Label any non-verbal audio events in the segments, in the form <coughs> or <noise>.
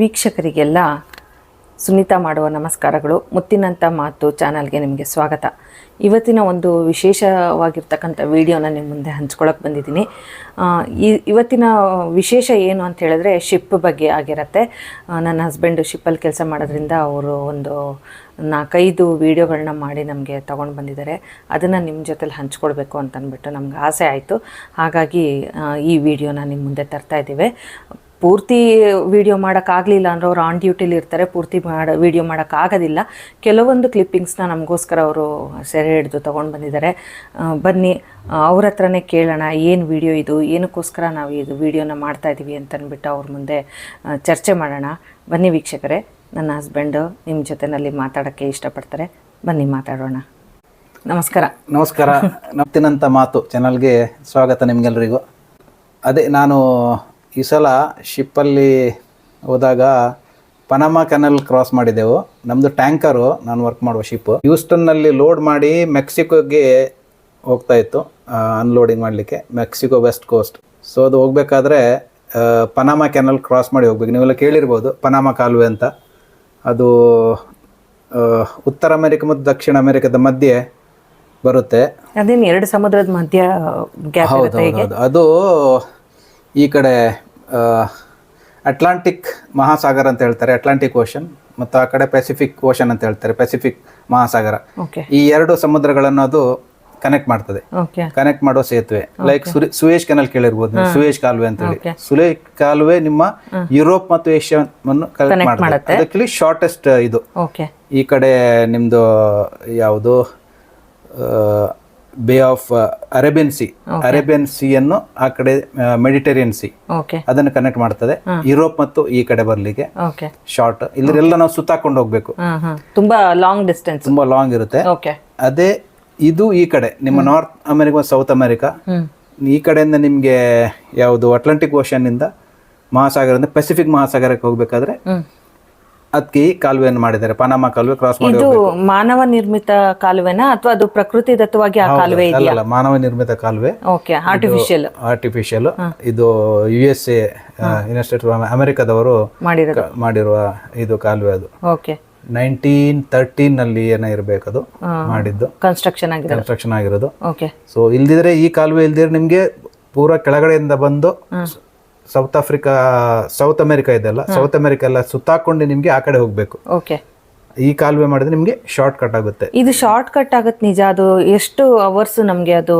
ವೀಕ್ಷಕರಿಗೆಲ್ಲ ಸುನೀತಾ ಮಾಡುವ ನಮಸ್ಕಾರಗಳು. ಮುತ್ತಿನಂಥ ಮಾತು ಚಾನಲ್ಗೆ ನಿಮಗೆ ಸ್ವಾಗತ. ಇವತ್ತಿನ ಒಂದು ವಿಶೇಷವಾಗಿರ್ತಕ್ಕಂಥ ವಿಡಿಯೋನ ನಿಮ್ಮ ಮುಂದೆ ಹಂಚ್ಕೊಳಕ್ಕೆ ಬಂದಿದ್ದೀನಿ. ಈ ಇವತ್ತಿನ ವಿಶೇಷ ಏನು ಅಂತ ಹೇಳಿದ್ರೆ ಶಿಪ್ ಬಗ್ಗೆ ಆಗಿರತ್ತೆ. ನನ್ನ ಹಸ್ಬೆಂಡು ಶಿಪ್ಪಲ್ಲಿ ಕೆಲಸ ಮಾಡೋದ್ರಿಂದ ಅವರು ಒಂದು ನಾಲ್ಕೈದು ವೀಡಿಯೋಗಳನ್ನ ಮಾಡಿ ನಮಗೆ ತೊಗೊಂಡು ಬಂದಿದ್ದಾರೆ. ಅದನ್ನು ನಿಮ್ಮ ಜೊತೆಲಿ ಹಂಚ್ಕೊಳ್ಬೇಕು ಅಂತಂದ್ಬಿಟ್ಟು ನಮ್ಗೆ ಆಸೆ ಆಯಿತು. ಹಾಗಾಗಿ ಈ ವಿಡಿಯೋನ ನಿಮ್ಮ ಮುಂದೆ ತರ್ತಾ ಇದ್ದೀವಿ. ಪೂರ್ತಿ ವಿಡಿಯೋ ಮಾಡೋಕ್ಕಾಗಲಿಲ್ಲ ಅಂದ್ರೆ ಅವ್ರು ಆನ್ ಡ್ಯೂಟಿಲಿ ಇರ್ತಾರೆ, ಪೂರ್ತಿ ಮಾಡ ವೀಡಿಯೋ ಮಾಡೋಕ್ಕಾಗೋದಿಲ್ಲ ಕೆಲವೊಂದು ಕ್ಲಿಪ್ಪಿಂಗ್ಸ್ನ ನಮಗೋಸ್ಕರ ಅವರು ಸೆರೆ ಹಿಡಿದು ತೊಗೊಂಡು ಬಂದಿದ್ದಾರೆ. ಬನ್ನಿ ಅವ್ರ ಹತ್ರನೇ ಕೇಳೋಣ, ಏನು ವಿಡಿಯೋ ಇದು, ಏನಕ್ಕೋಸ್ಕರ ನಾವು ಇದು ವೀಡಿಯೋನ ಮಾಡ್ತಾ ಇದ್ದೀವಿ ಅಂತ ಅಂದ್ಬಿಟ್ಟು ಅವ್ರ ಮುಂದೆ ಚರ್ಚೆ ಮಾಡೋಣ. ಬನ್ನಿ ವೀಕ್ಷಕರೇ, ನನ್ನ ಹಸ್ಬೆಂಡು ನಿಮ್ಮ ಜೊತೆನಲ್ಲಿ ಮಾತಾಡೋಕ್ಕೆ ಇಷ್ಟಪಡ್ತಾರೆ. ಬನ್ನಿ ಮಾತಾಡೋಣ. ನಮಸ್ಕಾರ. ನಮಸ್ಕಾರ. ನಮ್ತಿನಂತ ಮಾತು ಚಾನಲ್ಗೆ ಸ್ವಾಗತ ನಿಮಗೆಲ್ಲರಿಗೂ ಅದೇ ನಾನು ಈ ಸಲ ಶಿಪ್ಪಲ್ಲಿ ಹೋದಾಗ ಪನಮ ಕೆನಲ್ ಕ್ರಾಸ್ ಮಾಡಿದೆವು. ನಮ್ಮದು ಟ್ಯಾಂಕರು ನಾನು ವರ್ಕ್ ಮಾಡುವ ಶಿಪ್ ಹ್ಯೂಸ್ಟನ್ನಲ್ಲಿ ಲೋಡ್ ಮಾಡಿ ಮೆಕ್ಸಿಕೋಗೆ ಹೋಗ್ತಾ ಇತ್ತು. ಅನ್ಲೋಡಿಂಗ್ ಮಾಡಲಿಕ್ಕೆ. ಮೆಕ್ಸಿಕೋ ವೆಸ್ಟ್ ಕೋಸ್ಟ್ ಸೊ ಅದು ಹೋಗಬೇಕಾದ್ರೆ ಪನಾಮ ಕೆನಲ್ ಕ್ರಾಸ್ ಮಾಡಿ ಹೋಗ್ಬೇಕು. ನೀವೆಲ್ಲ ಕೇಳಿರ್ಬೋದು ಪನಾಮ ಕಾಲುವೆ ಅಂತ. ಅದು ಉತ್ತರ ಅಮೆರಿಕ ಮತ್ತು ದಕ್ಷಿಣ ಅಮೆರಿಕದ ಮಧ್ಯೆ ಬರುತ್ತೆ. ಅದೇನು ಎರಡು ಸಮುದ್ರದ ಮಧ್ಯ ಹೌದು ಹೌದು ಅದು ಈ ಕಡೆ ಅಟ್ಲಾಂಟಿಕ್ ಮಹಾಸಾಗರ ಅಂತ ಹೇಳ್ತಾರೆ ಅಟ್ಲಾಂಟಿಕ್ ಓಷನ್ ಮತ್ತು ಆ ಕಡೆ ಪೆಸಿಫಿಕ್ ಓಷನ್ ಅಂತ ಹೇಳ್ತಾರೆ ಪೆಸಿಫಿಕ್ ಮಹಾಸಾಗರ. ಈ ಎರಡು ಸಮುದ್ರಗಳನ್ನು ಅದು ಕನೆಕ್ಟ್ ಮಾಡ್ತದೆ. ಕನೆಕ್ಟ್ ಮಾಡೋ ಸೇತುವೆ. ಲೈಕ್ ಸುಯೇಶ್ ಕೆನಲ್ ಕೇಳಿರ್ಬೋದು ಸುಯೇಶ್ ಕಾಲುವೆ ಅಂತ ಹೇಳಿ. ಸುಯೇಶ್ ಕಾಲುವೆ ನಿಮ್ಮ ಯುರೋಪ್ ಮತ್ತು ಏಷ್ಯಾವನ್ನು ಕನೆಕ್ಟ್ ಮಾಡುತ್ತೆ. ಅದಕ್ಕೆ ಶಾರ್ಟೆಸ್ಟ್ ಇದು. ಈ ಕಡೆ ನಿಮ್ದು ಯಾವುದು bay of Arabian sea Arabian ಸಿಯನ್ನು ಆ ಕಡೆ ಮೆಡಿಟೇರಿಯನ್ ಸಿ ಅದನ್ನು ಕನೆಕ್ಟ್ ಮಾಡ್ತದೆ. ಯುರೋಪ್ ಮತ್ತು ಈ ಕಡೆ ಬರ್ಲಿಕ್ಕೆ ಶಾರ್ಟ್ ಇಲ್ಲರೆಲ್ಲ ನಾವು ಸುತ್ತಾಕೊಂಡು ಹೋಗ್ಬೇಕು. ತುಂಬಾ ಲಾಂಗ್ ಡಿಸ್ಟೆನ್ಸ್ ತುಂಬಾ ಲಾಂಗ್ ಇರುತ್ತೆ. ಅದೇ ಇದು ಈ ಕಡೆ. ನಿಮ್ಮ ನಾರ್ತ್ ಅಮೆರಿಕ ಸೌತ್ ಅಮೆರಿಕಾ ಈ ಕಡೆಯಿಂದ ನಿಮಗೆ ಯಾವುದು ಅಟ್ಲಾಂಟಿಕ್ ಓಷನ್ ಇಂದ ಮಹಾಸಾಗರದಿಂದ ಪೆಸಿಫಿಕ್ ಮಹಾಸಾಗರಕ್ಕೆ ಹೋಗ್ಬೇಕಾದ್ರೆ ಈ ಕಾಲುವೆಯನ್ನು ಮಾಡಿದ್ದಾರೆ. ಪನಾಮ ಕಾಲುವೆ ಕ್ರಾಸ್ ಮಾಡಿ ಇದು ಮಾನವ ನಿರ್ಮಿತ ಕಾಲುವೆನಾ? ಅಥವಾ ಅದು ಪ್ರಕೃತಿ ದತ್ತವಾಗಿ ಆ ಕಾಲುವೆ ಇದೆಯಲ್ಲ ಮಾನವ ನಿರ್ಮಿತ ಕಾಲುವೆ. ಓಕೆ ಆರ್ಟಿಫಿಷಿಯಲ್ ಆರ್ಟಿಫಿಷಿಯಲ್ ಇದು ಯು ಎಸ್ ಎ ಯುನೈಟೆಡ್ ಅಮೆರಿಕದವರು ಮಾಡಿರುವ ಇದು ಕಾಲುವೆ ಅದು. ಓಕೆ ನೈನ್ಟೀನ್ ತರ್ಟೀನ್ನಲ್ಲಿ ಏನೋ ಇರಬೇಕದು ಮಾಡಿದ್ದು. ಕನ್ಸ್ಟ್ರಕ್ಷನ್ ಆಗಿದೆ ಕನ್ಸ್ಟ್ರಕ್ಷನ್ ಆಗಿರೋದು. ಓಕೆ ಸೊ ಇಲ್ದಿದ್ರೆ ಈ ಕಾಲುವೆ ಇಲ್ದಿದ್ರೆ ನಿಮ್ಗೆ ಪೂರ ಕೆಳಗಡೆಯಿಂದ ಬಂದು ಸೌತ್ ಆಫ್ರಿಕಾ ಸೌತ್ ಅಮೆರಿಕಾ ಇದೆಲ್ಲ ಸೌತ್ ಅಮೆರಿಕಾ ಎಲ್ಲ ಸುತ್ತಾಕೊಂಡು ನಿಮಗೆ ಆ ಕಡೆ ಹೋಗಬೇಕು. ಓಕೆ ಈ ಕಾಲುವೆ ಮಾಡಿದ್ರೆ ನಿಮಗೆ ಶಾರ್ಟ್ ಕಟ್ ಆಗುತ್ತೆ. ಇದು ಶಾರ್ಟ್ ಕಟ್ ಆಗುತ್ತೆ ನಿಜ ಅದು ಎಷ್ಟು ಅವರ್ಸ್ ನಮಗೆ ಅದು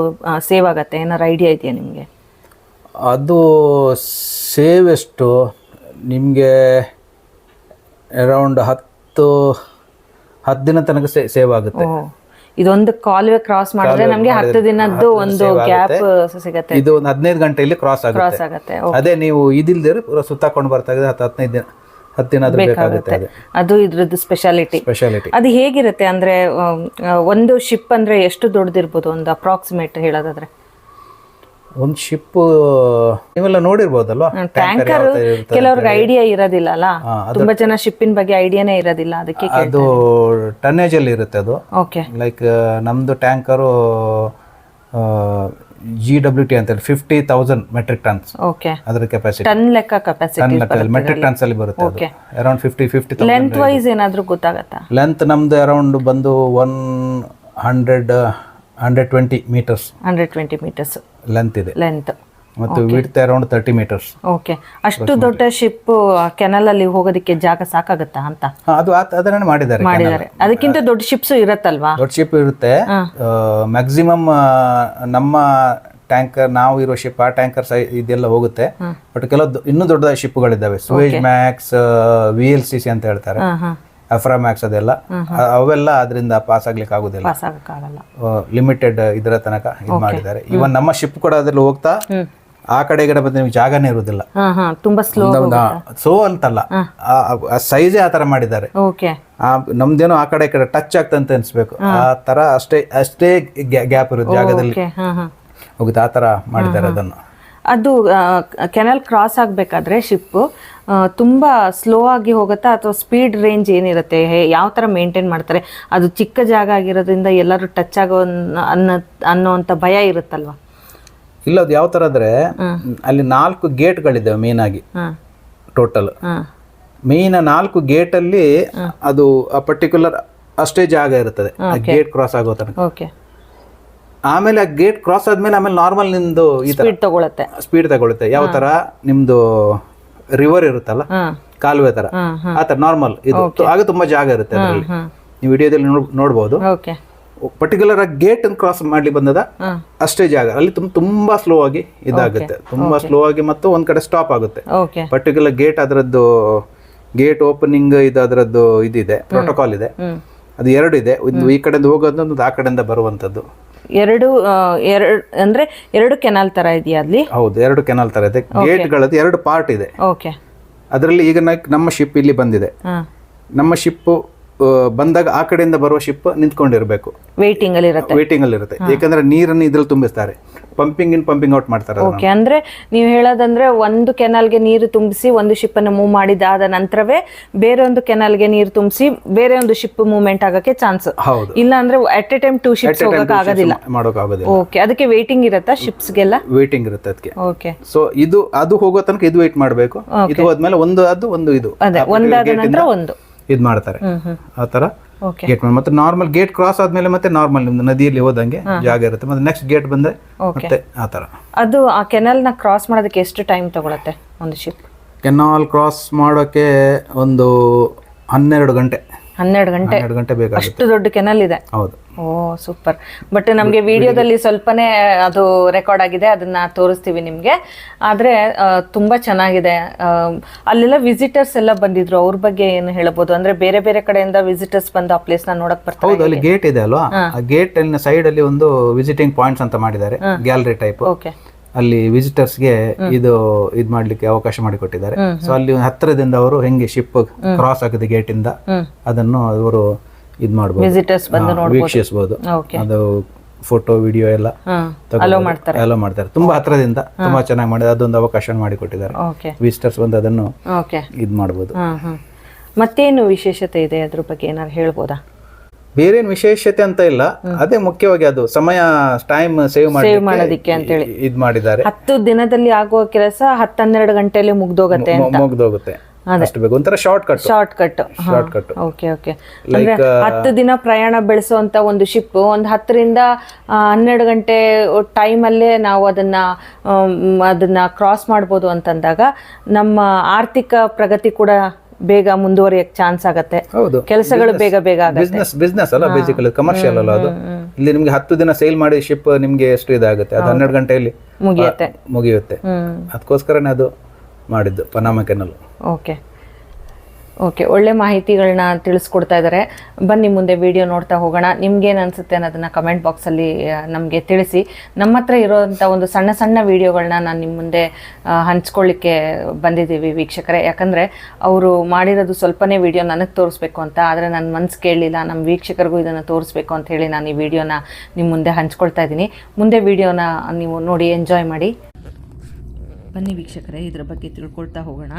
ಸೇವ್ ಆಗುತ್ತೆ? ಏನಾರು ಐಡಿಯಾ ಇದೆಯಾ ನಿಮಗೆ? ಅದು ಸೇವ್ ಎಷ್ಟು? ನಿಮಗೆ ಅರೌಂಡ್ ಹತ್ತು ಹತ್ತು ದಿನ ತನಕ ಸೇವ್ ಆಗುತ್ತೆ. ಇದೊಂದು ಕಾಲುವೆ ಕ್ರಾಸ್ ಮಾಡಿದ್ರೆ ನಮಗೆ ಹತ್ತು ದಿನದ್ದು ಒಂದು ಗ್ಯಾಪ್ ಸಿಗತ್ತೆ. ಇದು ಒಂದು ಹದಿನೈದು ಗಂಟೆಯಲ್ಲಿ ಕ್ರಾಸ್ ಆಗುತ್ತೆ. ಕ್ರಾಸ್ ಆಗತ್ತೆ ಅದೇ ನೀವು ಇದಿಲ್ದಿರ ಪೂರ ಸುತ್ತಾಕೊಂಡು ಬರ್ತಾ ಇದ್ರೆ ಹತ್ತು ಹದಿನೈದು ದಿನ ಬೇಕಾಗುತ್ತೆ ಅದೇ. ಅದು ಇದ್ರದ್ದು ಸ್ಪೆಷಾಲಿಟಿ ಸ್ಪೆಷಾಲಿಟಿ ಅದು ಹೇಗಿರುತ್ತೆ ಅಂದ್ರೆ ಒಂದು ಶಿಪ್ ಅಂದ್ರೆ ಎಷ್ಟು ದೊಡ್ಡದಿರ್ಬೋದು ಒಂದು ಅಪ್ರಾಕ್ಸಿಮೇಟ್ ಹೇಳೋದಾದ್ರೆ. ಒಂದು ಶಿಪ್ ನೀವೆಲ್ಲ ನೋಡಿರ್ಬೋದಲ್ವಾ? ಟ್ಯಾಂಕರ್ ಕೆಲವ್ರಿಗೆ ಐಡಿಯಾ ಇರೋದಿಲ್ಲ ಅಲ್ಲ? ತುಂಬಾ ಜನ ಶಿಪ್ಪಿನ ಬಗ್ಗೆ ಐಡಿಯಾನೇ ಇರೋದಿಲ್ಲ ಅದಕ್ಕೆ ಅದು ಟನ್ನೇಜ್ ಅಲ್ಲಿ ಇರುತ್ತೆ ಅದು. ಓಕೆ ಲೈಕ್ ನಮ್ದು ಟ್ಯಾಂಕರು ಜಿ ಡಬ್ಲ್ಯೂ ಟಿ ಅಂತೇಳಿ fifty thousand metric tons okay ಅದರ ಕೆಪಾಸಿಟಿ ಟನ್ ಲೆಕ್ಕ ಕೆಪಾಸಿಟಿ ಮೆಟ್ರಿಕ್ ಟನ್ಸ್ ಅಲ್ಲಿ ಬರುತ್ತೆ okay around fifty fifty length wise ಏನಾದರೂ ಗೊತ್ತಾಗತ್ತಾ? ಲೆಂತ್ ನಮ್ದು ಅರೌಂಡ್ ಬಂದು one hundred hundred twenty metres hundred twenty metres length ಇದೆ. ಲೆಂತ್ ಮತ್ತು width around thirty metres okay ಅಷ್ಟು ದೊಡ್ಡ ಶಿಪ್ ಕೆನಲ್ ಅಲ್ಲಿ ಹೋಗೋದಕ್ಕೆ ಜಾಗ ಸಾಕಾಗುತ್ತಾ ಅಂತ? ಅದು ಅದನ್ನ ಮಾಡಿದ್ದಾರೆ ಮಾಡಿದ್ದಾರೆ. ಅದಕ್ಕಿಂತ ದೊಡ್ಡ ಶಿಪ್ಸ್ ಇರುತ್ತಲ್ವಾ? ದೊಡ್ಡ ಶಿಪ್ ಇರುತ್ತೆ. ಮ್ಯಾಕ್ಸಿಮಮ್ ನಮ್ಮ ಟ್ಯಾಂಕರ್ ನಾವು ಇರೋ ಶಿಪ್ ಆ ಟ್ಯಾಂಕರ್ ಇದೆಲ್ಲ ಹೋಗುತ್ತೆ. ಬಟ್ ಕೆಲವು ಇನ್ನೂ ದೊಡ್ಡದಾದ ಶಿಪ್ಗಳಿದ್ದಾವೆ Suezmax V L C C ಅಂತ ಹೇಳ್ತಾರೆ. ಹಾ ಅದೆಲ್ಲ. ಅವೆಲ್ಲ ಅದರಿಂದ ಪಾಸ್ ಆಗ್ಲಿಕ್ಕೆ ಆಗುದಿಲ್ಲ. ಪಾಸ್ ಆಗಕ್ಕಾಗಲ್ಲ ಲಿಮಿಟೆಡ್ ಇದರ ತನಕ ಇದು ಮಾಡಿದ್ದಾರೆ. ಇವನ್ ನಮ್ಮ ಶಿಪ್ ಕೂಡ ಅದ್ರಲ್ಲಿ ಹೋಗ್ತಾ ಆ ಕಡೆ ಕಡೆ ಬಂದ್ರೆ ನಿಮ್ಗೆ ಜಾಗನೇ ಇರುವುದಿಲ್ಲ ತುಂಬಾ ಸ್ಲೋ ಸೋ ಅಂತಲ್ಲ. ಆ ಆತರ ಆ ತರ ಮಾಡಿದ್ದಾರೆ. ನಮ್ದೇನೋ ಆ ಕಡೆ ಕಡೆ ಟಚ್ ಆಗ್ತಂತ ಅನ್ಸ್ಬೇಕು. ಆ ತರ ಅಷ್ಟೇ ಅಷ್ಟೇ ಗ್ಯಾಪ್ ಇರುತ್ತೆ ಜಾಗದಲ್ಲಿ. ಹೋಗುತ್ತೆ ಆ ತರ ಮಾಡಿದ್ದಾರೆ ಅದನ್ನು. ಅದು ಕೆನಲ್ ಕ್ರಾಸ್ ಆಗಬೇಕಾದ್ರೆ ಶಿಪ್ಪು ತುಂಬ ಸ್ಲೋ ಆಗಿ ಹೋಗುತ್ತಾ ಅಥವಾ ಸ್ಪೀಡ್ ರೇಂಜ್ ಏನಿರುತ್ತೆ? ಯಾವ ಥರ ಮೇಂಟೈನ್ ಮಾಡ್ತಾರೆ? ಅದು ಚಿಕ್ಕ ಜಾಗ ಆಗಿರೋದ್ರಿಂದ ಎಲ್ಲರೂ ಟಚ್ ಆಗೋ ಅನ್ನೋ ಅನ್ನೋವಂಥ ಭಯ ಇರುತ್ತಲ್ವ? ಇಲ್ಲ ಅದು ಯಾವ ಥರ ಅಂದರೆ ಅಲ್ಲಿ ನಾಲ್ಕು ಗೇಟ್ಗಳಿದ್ದಾವೆ ಮೇನ್ ಆಗಿ. ಹಾಂ. ಟೋಟಲ್ ಮೇನ್ ಮೇಯ್ನ ನಾಲ್ಕು ಗೇಟಲ್ಲಿ ಅದು ಪರ್ಟಿಕ್ಯುಲರ್ ಅಷ್ಟೇ ಜಾಗ ಇರುತ್ತದೆ ಗೇಟ್ ಕ್ರಾಸ್ ಆಗೋ ತನಕ. ಓಕೆ ಆಮೇಲೆ ಆ ಗೇಟ್ ಕ್ರಾಸ್ ಆದ್ಮೇಲೆ ಆಮೇಲೆ ನಾರ್ಮಲ್ ನಿಮ್ದು ಈ ತರ ಸ್ಪೀಡ್ ತಗೊಳತ್ತೆ. ಸ್ಪೀಡ್ ತಗೊಳುತ್ತೆ. ಯಾವ ತರ? ನಿಮ್ದು ರಿವರ್ ಇರುತ್ತಲ್ಲ? ಕಾಲುವೆ ತರ. ಆ ತರ ನಾರ್ಮಲ್ ಇದು. ಆಗ ತುಂಬಾ ಜಾಗ ಇರುತ್ತೆ ಅದರಲ್ಲಿ. ನೀವು ವಿಡಿಯೋದಲ್ಲಿ ನೋಡ್ಬೋದು. ಪರ್ಟಿಕ್ಯುಲರ್ ಆಗಿ ಗೇಟ್ ಕ್ರಾಸ್ ಮಾಡ್ಲಿ ಬಂದದ ಅಷ್ಟೇ ಜಾಗ. ಅಲ್ಲಿ ತುಂಬ ತುಂಬಾ ಸ್ಲೋ ಆಗಿ ಇದಾಗುತ್ತೆ. ತುಂಬಾ ಸ್ಲೋ ಆಗಿ ಮತ್ತು ಒಂದ್ ಕಡೆ ಸ್ಟಾಪ್ ಆಗುತ್ತೆ. ಪರ್ಟಿಕ್ಯುಲರ್ ಗೇಟ್ ಅದರದ್ದು ಗೇಟ್ ಓಪನಿಂಗ್ ಇದು ಅದರದ್ದು ಇದಿದೆ. ಪ್ರೋಟೋಕಾಲ್ ಇದೆ. ಅದು ಎರಡು ಇದೆ. ಒಂದು ಈ ಕಡೆಯಿಂದ ಹೋಗೋದು ಒಂದು ಆ ಕಡೆಯಿಂದ ಬರುವಂತದ್ದು ಎರಡು ಎರಡು ಅಂದ್ರೆ ಎರಡು ಕೆನಾಲ್ ತರ ಇದೆಯಾ ಅಲ್ಲಿ? ಹೌದು ಎರಡು ಕೆನಾಲ್ ತರ ಇದೆ. ಗೇಟ್ಗಳದ್ದು ಎರಡು ಪಾರ್ಟ್ ಇದೆ. ಓಕೆ ಅದರಲ್ಲಿ ಈಗ ನ- ನಮ್ಮ ಶಿಪ್ ಇಲ್ಲಿ ಬಂದಿದೆ. ನಮ್ಮ ಶಿಪ್ ಬಂದಾಗ ಆ ಕಡೆಯಿಂದ ಬರುವ ಶಿಪ್ ನಿಂತ್ಕೊಂಡಿರ್ಬೇಕು. ವೇಟಿಂಗ್ ಅಲ್ಲಿ ಇರುತ್ತೆ ವೇಟಿಂಗ್ ಅಲ್ಲಿ ಇರುತ್ತೆ ಯಾಕಂದ್ರೆ ನೀರನ್ನು ಇದ್ರಲ್ಲಿ ತುಂಬಿಸ್ತಾರೆ. ಪಂಪಿಂಗ್ ಇನ್ ಪಂಪಿಂಗ್ ಔಟ್ ಮಾಡ್ತಾರೆ ಅದನ್ನ. ಓಕೆ ಅಂದ್ರೆ ನೀವು ಹೇಳೋದಂದ್ರೆ ಒಂದು ಕೆನಾಲ್ಗೆ ನೀರು ತುಂಬಿಸಿ ಒಂದು ಶಿಪ್ ಅನ್ನು ಮೂವ್ ಮಾಡಿದಾದ ನಂತರವೇ ಬೇರೆ ಒಂದು ಕೆನಾಲ್ಗೆ ನೀರು ತುಂಬಿಸಿ ಬೇರೆ ಒಂದು ಶಿಪ್ ಮೂವ್ಮೆಂಟ್ ಆಗಕ್ಕೆ ಚಾನ್ಸ್ ಹೌದು. ಇಲ್ಲ ಅಂದ್ರೆ at a time two ships ಹೋಗಕ್ ಆಗೋದಿಲ್ಲ ಓಕೆ ಅದಕ್ಕೆ ವೇಟಿಂಗ್ ಇರತ್ತಾ ಶಿಪ್ಸ್ಗೆಲ್ಲ ವೇಟಿಂಗ್ ಇರುತ್ತೆ ಅದಕ್ಕೆ ಓಕೆ ಸೊ ಇದು ಅದು ಹೋಗೋ ತನಕ ಇದು ವೇಟ್ ಮಾಡಬೇಕು. ಇದು ಹೋದ್ಮೇಲೆ ಒಂದು ಅದು ಒಂದು ಇದು. ಅದೇ ಒಂದಾದ ನಂತರ ಒಂದು. ಇದು ಮಾಡ್ತಾರೆ. ಆ ತರ ಗೇಟ್ ಮತ್ತೆ ನಾರ್ಮಲ್ ಗೇಟ್ ಕ್ರಾಸ್ ಆದ್ಮೇಲೆ ಮತ್ತೆ ನಾರ್ಮಲ್ ನಿಮ್ದು ನದಿಯಲ್ಲಿ ಹೋದಂಗೆ ಜಾಗ ಇರುತ್ತೆ. ಮತ್ತೆ ನೆಕ್ಸ್ಟ್ ಗೇಟ್ ಬಂದ್ರೆ ಮತ್ತೆ ಆ ತರ ಅದು ಆ ಕೆನಲ್ನ ಕ್ರಾಸ್ ಮಾಡೋದಕ್ಕೆ ಎಷ್ಟು ಟೈಮ್ ತಗೊಳತ್ತೆ ಒಂದು ಶಿಪ್ ಕೆನಾಲ್ ಕ್ರಾಸ್ ಮಾಡೋಕೆ ಒಂದು ಹನ್ನೆರಡು ಗಂಟೆ. ಹನ್ನೆರಡು ಗಂಟೆ. ಹನ್ನೆರಡು ಗಂಟೆ ಬೇಕಾಗುತ್ತೆ. ಅಷ್ಟು ದೊಡ್ಡ ಕೆನಲ್ ಇದೆ. ಹೌದು. ಓ ಸೂಪರ್. ಬಟ್ ನಮಗೆ ವಿಡಿಯೋದಲ್ಲಿ ಸ್ವಲ್ಪನೇ ಅದು ರೆಕಾರ್ಡ್ ಆಗಿದೆ ಅದನ್ನ ತೋರಿಸ್ತೀವಿ ನಿಮಗೆ. ಆದರೆ ತುಂಬಾ ಚೆನ್ನಾಗಿದೆ. ಅಲ್ಲೆಲ್ಲ ವಿಸಿಟರ್ಸ್ ಎಲ್ಲ ಬಂದಿದ್ರು. ಅವ್ರ ಬಗ್ಗೆ ಏನು ಹೇಳಬಹುದು ಅಂದ್ರೆ ಬೇರೆ ಬೇರೆ ಕಡೆಯಿಂದ ವಿಸಿಟರ್ಸ್ ಬಂದು ಆ ಪ್ಲೇಸ್ನ ನೋಡಕ್ ಬರ್ತಾರೆ ಹೌದು ಅಲ್ಲಿ ಗೇಟ್ ಇದೆ ಅಲ್ವಾ? ಆ ಗೇಟ್ ಅಲ್ಲಿ ಸೈಡ್ ಅಲ್ಲಿ ಒಂದು ವಿಸಿಟಿಂಗ್ ಪಾಯಿಂಟ್ಸ್ ಅಂತ ಮಾಡಿದ್ದಾರೆ. ಗ್ಯಾಲರಿ ಟೈಪ್ ಓಕೆ ಅಲ್ಲಿ ವಿಸಿಟರ್ಸ್ಗೆ ಗೆ ಇದು ಇದ್ ಮಾಡ್ಲಿಕ್ಕೆ ಅವಕಾಶ ಮಾಡಿಕೊಟ್ಟಿದ್ದಾರೆ. ಸೊ ಅಲ್ಲಿ ಹತ್ತಿರದಿಂದ ಅವರು ಹೆಂಗೆ ಶಿಪ್ ಕ್ರಾಸ್ ಆಗಿದೆ ಗೇಟ್ ಇಂದ ಅದನ್ನು ಅವರು ಇದ್ ಮಾಡಬಹುದು ವೀಕ್ಷಿಸಬಹುದು ಅದು ಫೋಟೋ ವಿಡಿಯೋ ಎಲ್ಲ ಅಲೋ ಮಾಡ್ತಾರೆ. ತುಂಬಾ ಹತ್ರದಿಂದ ತುಂಬಾ ಚೆನ್ನಾಗಿ ಮಾಡಿದ್ದಾರೆ ಅದೊಂದು ಅವಕಾಶ ಮಾಡಿಕೊಟ್ಟಿದ್ದಾರೆ. ವಿಸಿಟರ್ಸ್ ಬಂದು ಅದನ್ನು ಇದ್ ಹ್ಮ್. ಮತ್ತೇನು ವಿಶೇಷತೆ ಇದೆ ಅದ್ರ ಬಗ್ಗೆ ಏನಾದ್ರು ಹೇಳ್ಬೋದಾ? ಬೇರೆ ವಿಶೇಷತೆ ಅಂತ ಇಲ್ಲ. ಅದೇ ಮುಖ್ಯವಾಗಿ ಅದು ಸಮಯ ಟೈಮ್ ಸೇವ್ ಮಾಡೋದಿಕ್ಕೆ ಅಂತ ಅಂತೇಳಿ. ಇದು ಮಾಡಿದ್ದಾರೆ. ಹತ್ತು ದಿನದಲ್ಲಿ ಆಗುವ ಕೆಲಸ ಹತ್ತೆರಡು ಗಂಟೆಯಲ್ಲಿ ಮುಗ್ದೋಗತ್ತೆ ಮುಗ್ದೋಗುತ್ತೆ. ಅಷ್ಟು ಬೇಕು ಒಂಥರ short cut short cut short cut okay okay ಅಂದ್ರೆ ಹತ್ತು ದಿನ ಪ್ರಯಾಣ ಬೆಳೆಸುವಂತ ಒಂದು ಶಿಪ್ ಒಂದು ಹತ್ತರಿಂದ ಹನ್ನೆರಡು ಗಂಟೆ ಟೈಮ್ ಅಲ್ಲೇ ನಾವು ಅದನ್ನ ಅದನ್ನ ಕ್ರಾಸ್ ಮಾಡ್ಬೋದು ಅಂತಂದಾಗ ನಮ್ಮ ಆರ್ಥಿಕ ಪ್ರಗತಿ ಕೂಡ ಬೇಗ ಮುಂದುವರಿಯಕ್ಕೆ ಚಾನ್ಸ್ ಆಗುತ್ತೆ. ಹೌದು. ಕೆಲಸಗಳು ಬೇಗ ಬೇಗ ಆಗತ್ತೆ. ಬಿಸ್ನೆಸ್ ಬಿಸ್ನೆಸ್ ಅಲ್ಲ ಬೇಸಿಕಲಿ ಕಮರ್ಷಿಯಲ್ ಅಲ್ಲ ಅದು. ಇಲ್ಲಿ ನಿಮ್ಗೆ ಹತ್ತು ದಿನ ಸೇಲ್ ಮಾಡಿ ಶಿಪ್ ನಿಮ್ಗೆ ಎಷ್ಟು ಇದಾಗುತ್ತೆ? ಅದು ಹನ್ನೆರಡು ಗಂಟೆಯಲ್ಲಿ ಮುಗಿಯುತ್ತೆ. ಮುಗಿಯುತ್ತೆ. ಅದಕ್ಕೋಸ್ಕರನೇ ಅದು ಮಾಡಿದ್ದು ಪನಾಮ ಕೆನಲ್ ಓಕೆ ಓಕೆ ಒಳ್ಳೆ ಮಾಹಿತಿಗಳನ್ನ ತಿಳಿಸ್ಕೊಡ್ತಾ ಇದ್ದಾರೆ ಬನ್ನಿ ಮುಂದೆ ವಿಡಿಯೋ ನೋಡ್ತಾ ಹೋಗೋಣ. ನಿಮ್ಗೇನು ಅನಿಸುತ್ತೆ ಅನ್ನೋದನ್ನ ಕಮೆಂಟ್ ಬಾಕ್ಸಲ್ಲಿ ನಮಗೆ ತಿಳಿಸಿ. ನಮ್ಮ ಹತ್ರ ಇರೋವಂಥ ಒಂದು ಸಣ್ಣ ಸಣ್ಣ ವಿಡಿಯೋಗಳನ್ನ ನಾನು ನಿಮ್ಮ ಮುಂದೆ ಹಂಚ್ಕೊಳ್ಳಿಕ್ಕೆ ಬಂದಿದ್ದೀವಿ ವೀಕ್ಷಕರೇ. ಯಾಕಂದರೆ ಅವರು ಮಾಡಿರೋದು ಸ್ವಲ್ಪನೇ ವಿಡಿಯೋ ನನಗೆ ತೋರಿಸ್ಬೇಕು ಅಂತ, ಆದರೆ ನನ್ನ ಮನಸ್ಸು ಕೇಳಲಿಲ್ಲ. ನಮ್ಮ ವೀಕ್ಷಕರಿಗೂ ಇದನ್ನು ತೋರಿಸ್ಬೇಕು ಅಂತ ಹೇಳಿ ನಾನು ಈ ವಿಡಿಯೋನ ನಿಮ್ಮ ಮುಂದೆ ಹಂಚ್ಕೊಳ್ತಾ ಇದ್ದೀನಿ. ಮುಂದೆ ವಿಡಿಯೋನ ನೀವು ನೋಡಿ ಎಂಜಾಯ್ ಮಾಡಿ. ಬನ್ನಿ ವೀಕ್ಷಕರೇ, ಇದರ ಬಗ್ಗೆ ತಿಳ್ಕೊಳ್ತಾ ಹೋಗೋಣ.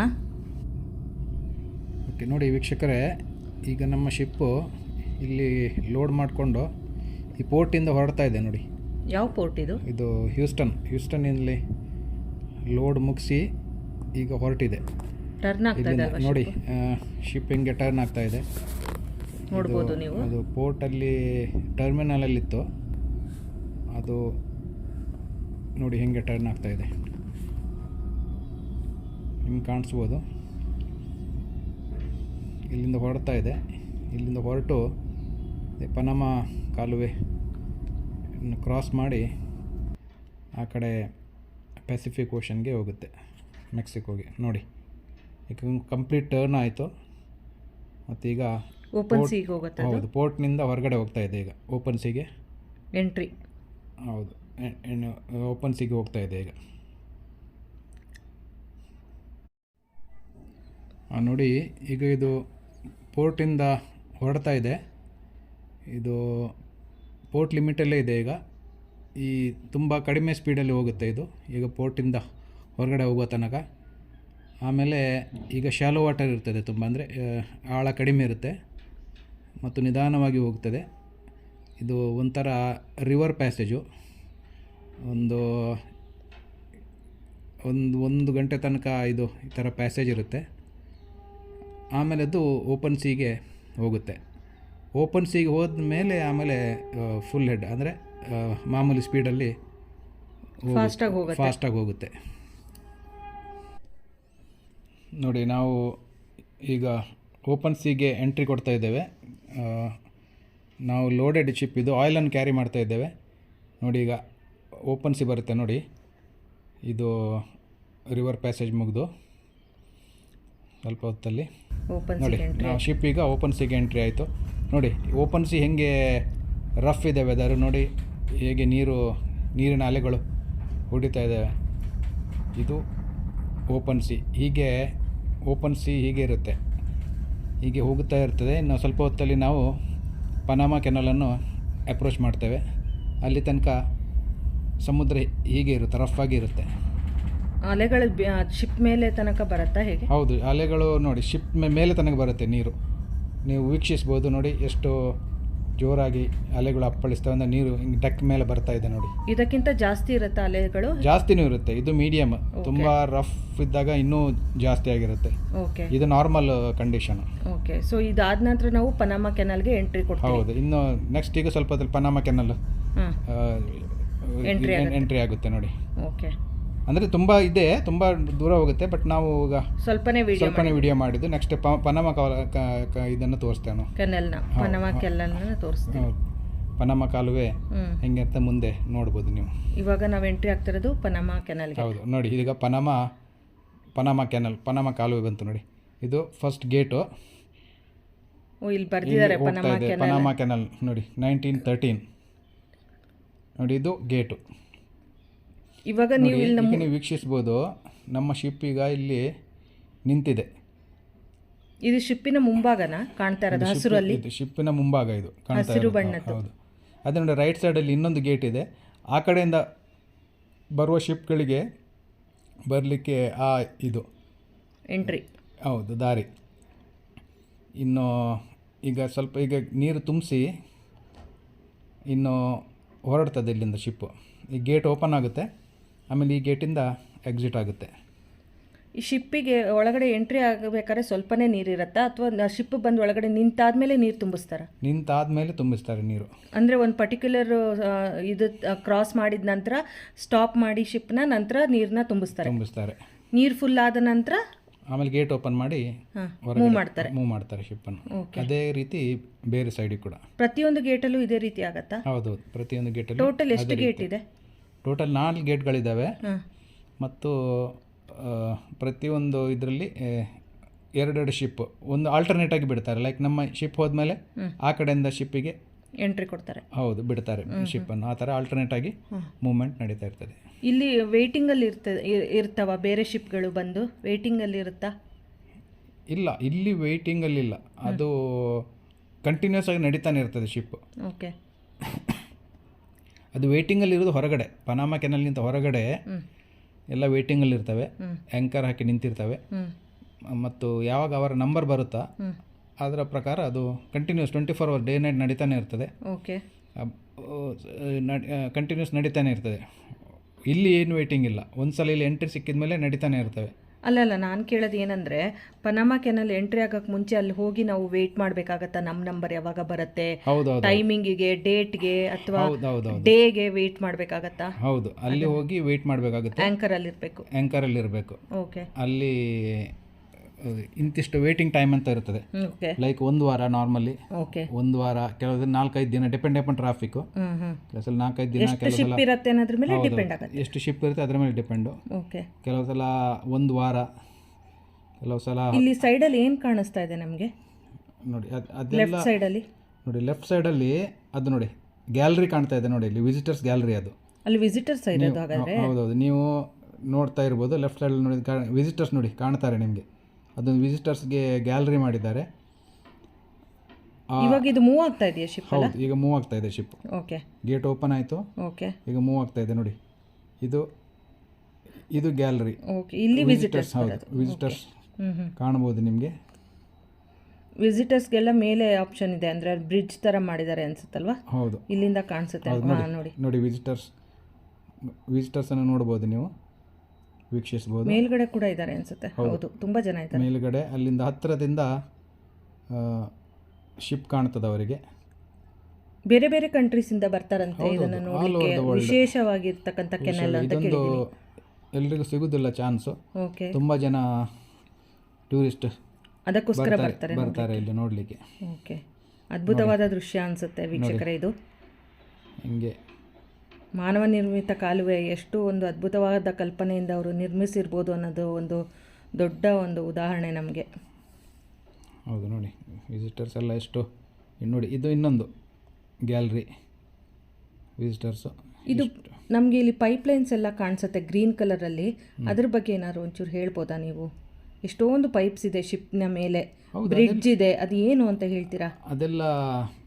ಓಕೆ ನೋಡಿ ವೀಕ್ಷಕರೇ ಈಗ ನಮ್ಮ ಶಿಪ್ಪು ಇಲ್ಲಿ ಲೋಡ್ ಮಾಡಿಕೊಂಡು ಈ ಪೋರ್ಟಿಂದ ಹೊರಡ್ತಾ ಇದೆ ನೋಡಿ. ಯಾವ ಪೋರ್ಟ್ ಇದು? ಇದು ಹ್ಯೂಸ್ಟನ್ ಹ್ಯೂಸ್ಟನ್ನಲ್ಲಿ ಲೋಡ್ ಮುಗಿಸಿ ಈಗ ಹೊರಟಿದೆ. ಟರ್ನ್ ಆಗ್ತಾ ನೋಡಿ ಶಿಪ್ ಹಿಂಗೆ ಟರ್ನ್ ಆಗ್ತಾ ಇದೆ. ನೋಡ್ಬೋದು ನೀವು. ಅದು ಪೋರ್ಟಲ್ಲಿ ಟರ್ಮಿನಲಲ್ಲಿತ್ತು ಅದು ನೋಡಿ ಹೆಂಗೆ ಟರ್ನ್ ಆಗ್ತಾ ಇದೆ. ನಿಮ್ಗೆ ಕಾಣಿಸ್ಬೋದು. ಇಲ್ಲಿಂದ ಹೊರಡ್ತಾ ಇದೆ. ಇಲ್ಲಿಂದ ಹೊರಟು ಪನಮ ಕಾಲುವೆ ಕ್ರಾಸ್ ಮಾಡಿ ಆ ಕಡೆ ಪೆಸಿಫಿಕ್ ಓಷನ್ಗೆ ಹೋಗುತ್ತೆ ಮೆಕ್ಸಿಕೋಗೆ. ನೋಡಿ ಈಗ ಕಂಪ್ಲೀಟ್ ಟರ್ನ್ ಆಯಿತು. ಮತ್ತೀಗ ಓಪನ್ ಸೀಗೆ ಹೋಗುತ್ತೆ ಹೌದು ಪೋರ್ಟ್ನಿಂದ ಹೊರಗಡೆ ಹೋಗ್ತಾ ಇದೆ ಈಗ ಓಪನ್ ಸೀಗೆ ಎಂಟ್ರಿ ಹೌದು ಓಪನ್ ಸೀಗೆ ಹೋಗ್ತಾ ಇದೆ ಈಗ. ನೋಡಿ ಈಗ ಇದು ಪೋರ್ಟಿಂದ ಹೊರಡ್ತಾ ಇದೆ. ಇದು ಪೋರ್ಟ್ ಲಿಮಿಟಲ್ಲೇ ಇದೆ ಈಗ. ಈ ತುಂಬ ಕಡಿಮೆ ಸ್ಪೀಡಲ್ಲಿ ಹೋಗುತ್ತೆ ಇದು. ಈಗ ಪೋರ್ಟಿಂದ ಹೊರಗಡೆ ಹೋಗೋ ತನಕ. ಆಮೇಲೆ ಈಗ ಶಾಲೋ ವಾಟರ್ ಇರ್ತದೆ ತುಂಬ ಅಂದರೆ ಆಳ ಕಡಿಮೆ ಇರುತ್ತೆ ಮತ್ತು ನಿಧಾನವಾಗಿ ಹೋಗ್ತದೆ. ಇದು ಒಂಥರ ರಿವರ್ ಪ್ಯಾಸೇಜು ಒಂದು ಒಂದು ಒಂದು ಗಂಟೆ ತನಕ ಇದು ಈ ಥರ ಪ್ಯಾಸೇಜ್ ಇರುತ್ತೆ. ಆಮೇಲೆ ಅದು ಓಪನ್ ಸಿಗೆ ಹೋಗುತ್ತೆ. ಓಪನ್ ಸಿಗೆ ಹೋದ ಮೇಲೆ ಆಮೇಲೆ ಫುಲ್ ಹೆಡ್ ಅಂದರೆ ಮಾಮೂಲಿ ಸ್ಪೀಡಲ್ಲಿ ಫಾಸ್ಟಾಗಿ ಹೋಗುತ್ತೆ. ಫಾಸ್ಟಾಗಿ ಹೋಗುತ್ತೆ. ನೋಡಿ ನಾವು ಈಗ ಓಪನ್ ಸಿಗೆ ಎಂಟ್ರಿ ಕೊಡ್ತಾ ಇದ್ದೇವೆ. ನಾವು ಲೋಡೆಡ್ ಚಿಪ್ ಇದು ಆಯಿಲನ್ನು ಕ್ಯಾರಿ ಮಾಡ್ತಾ ಇದ್ದೇವೆ. ನೋಡಿ ಈಗ ಓಪನ್ ಸಿ ಬರುತ್ತೆ ನೋಡಿ. ಇದು ರಿವರ್ ಪ್ಯಾಸೇಜ್ ಮುಗಿದು ಸ್ವಲ್ಪ ಹೊತ್ತಲ್ಲಿ. ಓಪನ್ ನೋಡಿ ನಾವು ಶಿಪ್ ಈಗ ಓಪನ್ ಸಿಗೆ ಎಂಟ್ರಿ ಆಯಿತು. ನೋಡಿ ಓಪನ್ ಸಿ ಹೆಂಗೆ ರಫ್ ಇದೆ ವೆದರು ನೋಡಿ ಹೇಗೆ ನೀರು ನೀರಿನ ಅಲೆಗಳು ಹೊಡಿತಾ ಇದ್ದಾವೆ ಇದು ಓಪನ್ ಸಿ ಹೀಗೆ ಓಪನ್ ಸಿ ಹೀಗೆ ಇರುತ್ತೆ. ಹೀಗೆ ಹೋಗುತ್ತಾ ಇರ್ತದೆ. ಇನ್ನು ಸ್ವಲ್ಪ ಹೊತ್ತಲ್ಲಿ ನಾವು ಪನಾಮಾ ಕೆನಲನ್ನು ಅಪ್ರೋಚ್ ಮಾಡ್ತೇವೆ. ಅಲ್ಲಿ ತನಕ ಸಮುದ್ರ ಹೀಗೆ ಇರುತ್ತೆ ರಫ್ ಆಗಿ ಇರುತ್ತೆ. ಅಲೆಗಳು ಶಿಪ್ ಮೇಲೆ ತನಕ ಬರುತ್ತಾ ಹೇಗೆ? ಹೌದು ಅಲೆಗಳು ನೋಡಿ ಶಿಪ್ ಮೇಲೆ ತನಕ ಬರುತ್ತೆ ನೀರು. ನೀವು ವೀಕ್ಷಿಸ್ಬೋದು ನೋಡಿ ಎಷ್ಟು ಜೋರಾಗಿ ಅಲೆಗಳು ಅಪ್ಪಳಿಸ್ತವೆ ಅಂದ್ರೆ ನೀರು ಹಿಂಗೆ ಡಕ್ ಮೇಲೆ ಬರ್ತಾ ಇದೆ ನೋಡಿ. ಇದಕ್ಕಿಂತ ಜಾಸ್ತಿ ಇರುತ್ತೆ ಅಲೆಗಳು? ಜಾಸ್ತಿನೂ ಇರುತ್ತೆ ಇದು ಮೀಡಿಯಮ್ ತುಂಬಾ ರಫ್ ಇದ್ದಾಗ ಇನ್ನೂ ಜಾಸ್ತಿ ಆಗಿರುತ್ತೆ. ಓಕೆ ಇದು ನಾರ್ಮಲ್ ಕಂಡೀಷನ್ ಓಕೆ ಸೊ ಇದಾದ ನಂತರ ನಾವು ಪನಾಮ ಕೆನಲ್ಗೆ ಎಂಟ್ರಿ ಕೊಡ್ತೀವಿ. ಹೌದು ಇನ್ನು ನೆಕ್ಸ್ಟ್ ಈಗ ಸ್ವಲ್ಪ ಪನಾಮ ಕೆನಲ್ ಎಂಟ್ರಿ ಎಂಟ್ರಿ ಆಗುತ್ತೆ. ನೋಡಿ. ಓಕೆ ಅಂದರೆ ತುಂಬ ಇದೆ ತುಂಬ ದೂರ ಹೋಗುತ್ತೆ ಬಟ್ ನಾವು ಈಗ ಸ್ವಲ್ಪನೇ ವಿಡಿಯೋ ಸ್ವಲ್ಪನೇ ವಿಡಿಯೋ ಮಾಡಿದ್ದು. ನೆಕ್ಸ್ಟ್ ಪನಮ ಇದನ್ನು ತೋರಿಸ್ತೇವೆ ಕೆನಲ್ನ ಪನಮ ಕೆನಲ್ನ ತೋರಿಸ್ತೀವಿ ಪನಮ ಕಾಲುವೆ ಹೆಂಗೆ ಅಂತ ಮುಂದೆ ನೋಡ್ಬೋದು ನೀವು. ಇವಾಗ ನಾವು ಎಂಟ್ರಿ ಆಗ್ತಿರೋದು ಪನಮ ಕೆನಲ್ ಹೌದು ನೋಡಿ ಈಗ ಪನಮ ಪನಮ ಕೆನಲ್ ಪನಮ ಕಾಲುವೆ ಬಂತು ನೋಡಿ. ಇದು ಫಸ್ಟ್ ಗೇಟು ಇಲ್ಲಿ ಬರ್ತಿದ್ದಾರೆ ಪನಾಮ ಕೆನಲ್. ನೋಡಿ ನೈನ್ಟೀನ್ ತರ್ಟೀನ್ ನೋಡಿ ಇದು ಗೇಟು ಇವಾಗ ನೀವು ಇಲ್ಲಿ ನಮ್ಮ ನೀವು ವೀಕ್ಷಿಸ್ಬೋದು ನಮ್ಮ ಶಿಪ್ ಈಗ ಇಲ್ಲಿ ನಿಂತಿದೆ. ಇದು ಶಿಪ್ಪಿನ ಮುಂಭಾಗನ? ಕಾಣ್ತಾ ಇರೋದು ಹಸಿರಲ್ಲಿ? ಇದು ಶಿಪ್ಪಿನ ಮುಂಭಾಗ ಇದು ಕಾಣ್ತಾ ಹಸಿರು ಇರೋದು. ಬಣ್ಣದ್ದು. ಹೌದು ಅದೇ ನೋಡಿ ರೈಟ್ ಸೈಡಲ್ಲಿ ಇನ್ನೊಂದು ಗೇಟ್ ಇದೆ. ಆ ಕಡೆಯಿಂದ ಬರುವ ಶಿಪ್ಗಳಿಗೆ ಬರಲಿಕ್ಕೆ ಆ ಇದು. ಎಂಟ್ರಿ ಹೌದು ದಾರಿ. ಇನ್ನು ಈಗ ಸ್ವಲ್ಪ ಈಗ ನೀರು ತುಂಬಿಸಿ ಇನ್ನು ಹೊರಡ್ತದೆ ಇಲ್ಲಿಂದ ಶಿಪ್ಪು ಈ ಗೇಟ್ ಓಪನ್ ಆಗುತ್ತೆ. ಆಮೇಲೆ ಈ ಗೇಟಿಂದ ಎಕ್ಸಿಟ್ ಆಗುತ್ತೆ. ಈ ಶಿಪ್ಪಿಗೆ ಒಳಗಡೆ ಎಂಟ್ರಿ ಆಗಬೇಕಾದ್ರೆ ಸ್ವಲ್ಪನೇ ನೀರಿರುತ್ತಾ ಅಥವಾ ಶಿಪ್ ಬಂದು ಒಳಗಡೆ ನಿಂತಾದ್ಮೇಲೆ ನೀರು ತುಂಬಿಸ್ತಾರ? ನಿಂತಾದ್ಮೇಲೆ ತುಂಬಿಸ್ತಾರೆ ನೀರು. ಅಂದರೆ ಒಂದು ಪರ್ಟಿಕ್ಯುಲರ್ ಇದು ಕ್ರಾಸ್ ಮಾಡಿದ ನಂತರ ಸ್ಟಾಪ್ ಮಾಡಿ ಶಿಪ್ನ ನಂತರ ನೀರನ್ನ ತುಂಬಿಸ್ತಾರೆ. ತುಂಬಿಸ್ತಾರೆ. ನೀರು ಫುಲ್ ಆದ ನಂತರ ಆಮೇಲೆ ಗೇಟ್ ಓಪನ್ ಮಾಡಿ ಮೂವ್ ಮಾಡ್ತಾರೆ. ಮೂವ್ ಮಾಡ್ತಾರೆ ಶಿಪ್ಪನ್ನು ಅದೇ ರೀತಿ ಬೇರೆ ಸೈಡಿಗೆ ಕೂಡ. ಪ್ರತಿಯೊಂದು ಗೇಟಲ್ಲೂ ಇದೇ ರೀತಿ ಆಗತ್ತಾ? ಹೌದು ಪ್ರತಿಯೊಂದು ಗೇಟ್ ಟೋಟಲ್ ಎಷ್ಟು ಗೇಟ್ ಇದೆ? ಟೋಟಲ್ ನಾಲ್ಕು ಗೇಟ್ಗಳಿದ್ದಾವೆ. ಮತ್ತು ಪ್ರತಿಯೊಂದು ಇದರಲ್ಲಿ ಎರಡೆರಡು ಶಿಪ್ ಒಂದು ಆಲ್ಟರ್ನೇಟ್ ಆಗಿ ಬಿಡ್ತಾರೆ. ಲೈಕ್ ನಮ್ಮ ಶಿಪ್ ಹೋದ್ಮೇಲೆ ಆ ಕಡೆಯಿಂದ ಶಿಪ್ಪಿಗೆ ಎಂಟ್ರಿ ಕೊಡ್ತಾರೆ. ಹೌದು ಬಿಡ್ತಾರೆ ಶಿಪ್ಪನ್ನು ಆ ಥರ ಆಲ್ಟರ್ನೇಟ್ ಆಗಿ ಮೂವ್ಮೆಂಟ್ ನಡೀತಾ ಇರ್ತದೆ. ಇಲ್ಲಿ ವೇಟಿಂಗಲ್ಲಿ ಇರ್ತದೆ ಇರ್ತವ ಬೇರೆ ಶಿಪ್ಗಳು ಬಂದು? ವೇಟಿಂಗಲ್ಲಿ ಇರುತ್ತಾ? ಇಲ್ಲ ಇಲ್ಲಿ ವೆಯ್ಟಿಂಗಲ್ಲಿ ಇಲ್ಲ. ಅದು ಕಂಟಿನ್ಯೂಸ್ ಆಗಿ ನಡೀತಾನೆ ಇರ್ತದೆ ಶಿಪ್ ಓಕೆ <coughs> ಅದು ವೇಟಿಂಗಲ್ಲಿ ಇರೋದು ಹೊರಗಡೆ. ಪನಾಮ ಕೆನಲ್ಗಿಂತ ಹೊರಗಡೆ ಎಲ್ಲ ವೇಟಿಂಗಲ್ಲಿ ಇರ್ತವೆ ಹ್ಮ್. ಆ್ಯಂಕರ್ ಹಾಕಿ ನಿಂತಿರ್ತವೆ. ಮತ್ತು ಯಾವಾಗ ಅವರ ನಂಬರ್ ಬರುತ್ತಾ? ಅದರ ಪ್ರಕಾರ ಅದು continues twenty four hour day night ನಡೀತಾನೆ ಇರ್ತದೆ. ಓಕೆ ಕಂಟಿನ್ಯೂಸ್ ನಡೀತಾನೆ ಇರ್ತದೆ. ಇಲ್ಲಿ ಏನು ವೇಟಿಂಗ್ ಇಲ್ಲ. ಒಂದು ಸಲ ಇಲ್ಲಿ ಎಂಟ್ರಿ ಸಿಕ್ಕಿದ ಮೇಲೆ ನಡೀತಾನೆ ಇರ್ತವೆ. ಅಲ್ಲ ಅಲ್ಲ ನಾನು ಕೇಳೋದು ಏನಂದ್ರೆ ಪನಾಮ ಕೆನಲ್ ಎಂಟ್ರಿ ಆಗೋಕ್ಕೆ ಮುಂಚೆ ಅಲ್ಲಿ ಹೋಗಿ ನಾವು ವೇಟ್ ಮಾಡಬೇಕಾಗತ್ತಾ ನಮ್ಮ ನಂಬರ್ ಯಾವಾಗ ಬರುತ್ತೆ? ಟೈಮಿಂಗಿಗೆ ಡೇಟ್ಗೆ ಅಥವಾ ಡೇಗೆ ವೇಟ್ ಮಾಡಬೇಕಾಗತ್ತಾ? ಹೌದು ಅಲ್ಲಿ ಹೋಗಿ ವೇಟ್ ಮಾಡಬೇಕಾಗುತ್ತೆ. ಆ್ಯಂಕರ್ ಅಲ್ಲಿ ಇರಬೇಕು ಆ್ಯಂಕರಲ್ಲಿ ಇರಬೇಕು ಓಕೆ ಅಲ್ಲಿ ಇಂತಿಷ್ಟು ವೇಟಿಂಗ್ ಟೈಮ್ ಅಂತ ಇರ್ತದೆ ಲೈಕ್ ಒಂದು ವಾರ ನಾರ್ಮಲಿ ಒಂದು ವಾರ ಕೆಲವು ನಾಲ್ಕೈದು ದಿನ ಡಿಪೆಂಡ್ ಅಪಾನ್ ಕೆಲವು ಸಲ ನಾಲ್ಕೈದು ದಿನ ಕೆಲವು ಸಲ ಡಿಪೆಂಡ್ ಎಷ್ಟು ಶಿಪ್ ಇರುತ್ತೆ ಅದ್ರ ಮೇಲೆ ಡಿಪೆಂಡು ಓಕೆ ಕೆಲವು ಸಲ ಒಂದು ವಾರ ಕೆಲವು ಸಲ ಇಲ್ಲಿ ಅಲ್ಲಿ ಏನು ಕಾಣಿಸ್ತಾ ಇದೆ ನಮಗೆ? ನೋಡಿ ಅದ್- ಅದೆಲ್ಲ ಲೆಫ್ಟ್ ಸೈಡಲ್ಲಿ ನೋಡಿ ಲೆಫ್ಟ್ ಸೈಡಲ್ಲಿ ಅದು ನೋಡಿ ಗ್ಯಾಲರಿ ಕಾಣ್ತಾ ಇದೆ ನೋಡಿ ಇಲ್ಲಿ ವಿಸಿಟರ್ಸ್ ಗ್ಯಾಲರಿ ಅದು. ಅಲ್ಲಿ ವಿಸಿಟರ್ಸ್ ಹೌದೌದು ನೀವು ನೋಡ್ತಾ ಇರ್ಬೋದು ಲೆಫ್ಟ್ ಸೈಡಲ್ಲಿ ನೋಡಿ ವಿಸಿಟರ್ಸ್ ನೋಡಿ ಕಾಣ್ತಾರೆ ನಿಮಗೆ. ಅದೊಂದು ವಿಸಿಟರ್ಸ್ಗೆ ಗ್ಯಾಲರಿ ಮಾಡಿದ್ದಾರೆ. ಇವಾಗ ಇದು ಮೂವ್ ಆಗ್ತಾ ಇದೆಯಾ ಶಿಪ್ ಹೌದು ಈಗ ಮೂವ್ ಆಗ್ತಾ ಇದೆ ಶಿಪ್ ಓಕೆ ಗೇಟ್ ಓಪನ್ ಆಯಿತು. ಓಕೆ ಈಗ ಮೂವ್ ಆಗ್ತಾ ಇದೆ ನೋಡಿ. ಇದು ಇದು ಗ್ಯಾಲರಿ ಓಕೆ ಇಲ್ಲಿ ವಿಸಿಟರ್ಸ್ ಹೌದು ವಿಸಿಟರ್ಸ್ ಕಾಣಬಹುದು ನಿಮಗೆ. ವಿಸಿಟರ್ಸ್ಗೆಲ್ಲ ಮೇಲೆ ಆಪ್ಷನ್ ಇದೆ ಅಂದರೆ ಬ್ರಿಡ್ಜ್ ಥರ ಮಾಡಿದ್ದಾರೆ ಅನ್ಸುತ್ತಲ್ವಾ? ಹೌದು. ಇಲ್ಲಿಂದ ಕಾಣಿಸುತ್ತೆ ನೋಡಿ ನೋಡಿ. ವಿಸಿಟರ್ಸ್ ವಿಸಿಟರ್ಸನ್ನು ನೋಡ್ಬೋದು ನೀವು. ವೀಕ್ಷಿಸ್ಬೋದು ಮೇಲ್ಗಡೆ ಕೂಡ ಇದ್ದಾರೆ ಅನ್ಸುತ್ತೆ. ಹೌದು. ತುಂಬ ಜನ ಇದ್ದಾರೆ. ಮೇಲ್ಗಡೆ ಅಲ್ಲಿಂದ ಹತ್ತಿರದಿಂದ ಶಿಪ್ ಕಾಣ್ತದೆ ಅವರಿಗೆ. ಬೇರೆ ಬೇರೆ ಕಂಟ್ರೀಸಿಂದ ಬರ್ತಾರಂತೆ ಇದನ್ನ ವಿಶೇಷವಾಗಿ ವಿಶೇಷವಾಗಿರ್ತಕ್ಕಂಥ ಕೆನಲ್ ಅಂತ ಕೇಳಿದ್ದೀನಿ. ಎಲ್ಲರಿಗೂ ಸಿಗುದಿಲ್ಲ ಚಾನ್ಸು ಓಕೆ ತುಂಬ ಜನ ಟೂರಿಸ್ಟ್ ಅದಕ್ಕೋಸ್ಕರ ಬರ್ತಾರೆ ಬರ್ತಾರೆ ಇಲ್ಲಿ ನೋಡಲಿಕ್ಕೆ. ಓಕೆ ಅದ್ಭುತವಾದ ದೃಶ್ಯ ಅನ್ಸುತ್ತೆ ವೀಕ್ಷಕರೇ ಇದು. ಹಿಂಗೆ. ಮಾನವ ನಿರ್ಮಿತ ಕಾಲುವೆ ಎಷ್ಟು ಒಂದು ಅದ್ಭುತವಾದ ಕಲ್ಪನೆಯಿಂದ ಅವರು ನಿರ್ಮಿಸಿರ್ಬೋದು ಅನ್ನೋದು ಒಂದು ದೊಡ್ಡ ಒಂದು ಉದಾಹರಣೆ ನಮಗೆ. ಹೌದು ನೋಡಿ ವಿಸಿಟರ್ಸ್ ಎಲ್ಲ ಎಷ್ಟು. ನೋಡಿ ಇದು ಇನ್ನೊಂದು ಗ್ಯಾಲರಿ ವಿಸಿಟರ್ಸು ಇದು ನಮಗೆ ಇಲ್ಲಿ ಪೈಪ್ಲೈನ್ಸ್ ಎಲ್ಲ ಕಾಣಿಸುತ್ತೆ ಗ್ರೀನ್ ಕಲರಲ್ಲಿ ಅದ್ರ ಬಗ್ಗೆ ಏನಾದ್ರು ಒಂಚೂರು ಹೇಳ್ಬೋದಾ ನೀವು? ಎಷ್ಟೊಂದು ಪೈಪ್ಸ್ ಇದೆ ಶಿಪ್ನ ಮೇಲೆ. ಬ್ರಿಡ್ಜ್ ಇದೆ ಅದು ಏನು ಅಂತ ಹೇಳ್ತೀರಾ? ಅದೆಲ್ಲ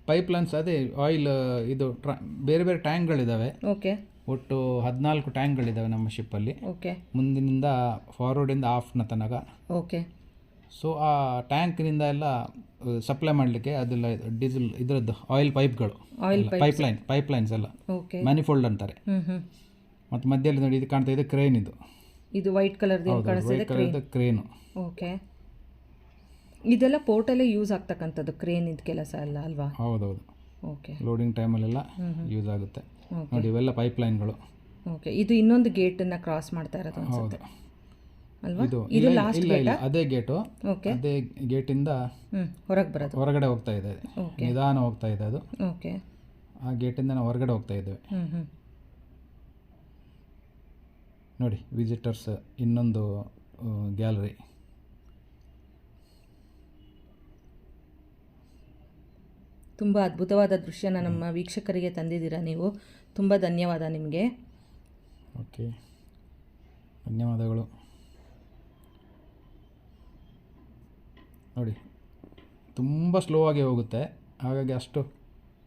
ಪೈಪ್ಲೈನ್ಸ್ ಅದೇ ಆಯಿಲ್ ಇದು ಟ್ರಾ ಬೇರೆ ಬೇರೆ ಟ್ಯಾಂಕ್ಗಳಿದ್ದಾವೆ ಓಕೆ. ಒಟ್ಟು ಹದಿನಾಲ್ಕು ಟ್ಯಾಂಕ್ಗಳಿದ್ದಾವೆ ನಮ್ಮ ಶಿಪ್ಪಲ್ಲಿ. ಓಕೆ. ಮುಂದಿನಿಂದ ಫಾರ್ವರ್ಡಿಂದ ಆಫ್ನ ತನಕ. ಓಕೆ. ಸೊ ಆ ಟ್ಯಾಂಕ್ನಿಂದ ಎಲ್ಲ ಸಪ್ಲೈ ಮಾಡಲಿಕ್ಕೆ ಅದೆಲ್ಲ ಡೀಸೆಲ್ ಇದರದ್ದು ಆಯಿಲ್ ಪೈಪ್ಗಳು. ಪೈಪ್ಲೈನ್ ಪೈಪ್ಲೈನ್ಸ್ ಎಲ್ಲ. ಓಕೆ. ಮ್ಯಾನಿಫೋಲ್ಡ್ ಅಂತಾರೆ. ಮತ್ತು ಮಧ್ಯದಲ್ಲಿ ನೋಡಿ ಇದು ಕಾಣ್ತಾ ಇದೆ ಕ್ರೇನ್ ಇದು. ಇದು ವೈಟ್ ಕಲರ್ ಕ್ರೇನು. ಓಕೆ. ಇದೆಲ್ಲ ಪೋರ್ಟಲ್ಲೇ ಯೂಸ್ ಆಗ್ತಕ್ಕಂಥದ್ದು ಕ್ರೇನ್ ಇದು ಕೆಲಸ ಅಲ್ಲ ಅಲ್ವಾ? ಹೌದೌದು. ಓಕೆ ಲೋಡಿಂಗ್ ಟೈಮಲ್ಲೆಲ್ಲ ಯೂಸ್ ಆಗುತ್ತೆ. ನೋಡಿ ಇವೆಲ್ಲ ಪೈಪ್ಲೈನ್ಗಳು ಓಕೆ ಇದು ಇನ್ನೊಂದು ಗೇಟನ್ನು ಕ್ರಾಸ್ ಮಾಡ್ತಾ ಇರೋದು ಅನ್ಸುತ್ತೆ. ಹೌದು. ಅಲ್ವಾ? ಇದು ಲಾಸ್ಟ್ ಇಲ್ಲ ಇಲ್ಲ ಅದೇ ಗೇಟು ಓಕೆ ಅದೇ ಗೇಟಿಂದ ಹೊರಗೆ ಬರೋದು. ಹೊರಗಡೆ ಹೋಗ್ತಾ ಇದೆ ನಿಧಾನ ಹೋಗ್ತಾ ಇದೆ ಅದು. ಓಕೆ ಆ ಗೇಟಿಂದ ನಾವು ಹೊರಗಡೆ ಹೋಗ್ತಾ ಇದ್ದೇವೆ. ನೋಡಿ ವಿಸಿಟರ್ಸ್ ಇನ್ನೊಂದು ಗ್ಯಾಲರಿ ತುಂಬ ಅದ್ಭುತವಾದ ದೃಶ್ಯನ ನಮ್ಮ ವೀಕ್ಷಕರಿಗೆ ತಂದಿದ್ದೀರಾ ನೀವು. ತುಂಬ ಧನ್ಯವಾದ ನಿಮಗೆ. ಓಕೆ. ಧನ್ಯವಾದಗಳು. ನೋಡಿ ತುಂಬ ಸ್ಲೋ ಆಗಿ ಹೋಗುತ್ತೆ. ಹಾಗಾಗಿ ಅಷ್ಟು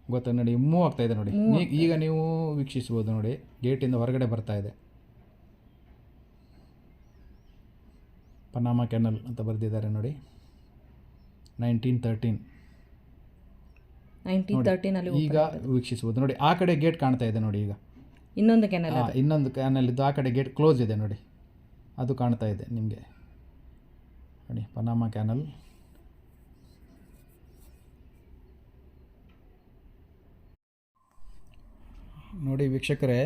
ಗೊತ್ತಾಗ ನೋಡಿ ಮೂವ್ ಆಗ್ತಾ ಇದೆ ನೋಡಿ. ಈಗ ನೀವು ವೀಕ್ಷಿಸ್ಬೋದು ನೋಡಿ. ಗೇಟಿಂದ ಹೊರಗಡೆ ಬರ್ತಾ ಇದೆ. ಪನಾಮ ಕೆನಲ್ ಅಂತ ಬರೆದಿದ್ದಾರೆ ನೋಡಿ. ನೈನ್ಟೀನ್ ತರ್ಟೀನ್ ನೈನ್ಟೀನ್ ತರ್ಟೀನಲ್ಲಿ ಈಗ ವೀಕ್ಷಿಸಬಹುದು. ನೋಡಿ ಆ ಕಡೆ ಗೇಟ್ ಕಾಣ್ತಾ ಇದೆ ನೋಡಿ ಈಗ. ಇನ್ನೊಂದು ಕ್ಯಾನಲ್ ಇನ್ನೊಂದು ಕ್ಯಾನಲ್ ಇದ್ದು ಆ ಕಡೆ ಗೇಟ್ ಕ್ಲೋಸ್ ಇದೆ ನೋಡಿ. ಅದು ಕಾಣ್ತಾ ಇದೆ ನಿಮಗೆ. ನೋಡಿ ಪನಾಮ ಕ್ಯಾನಲ್ ನೋಡಿ ವೀಕ್ಷಕರೇ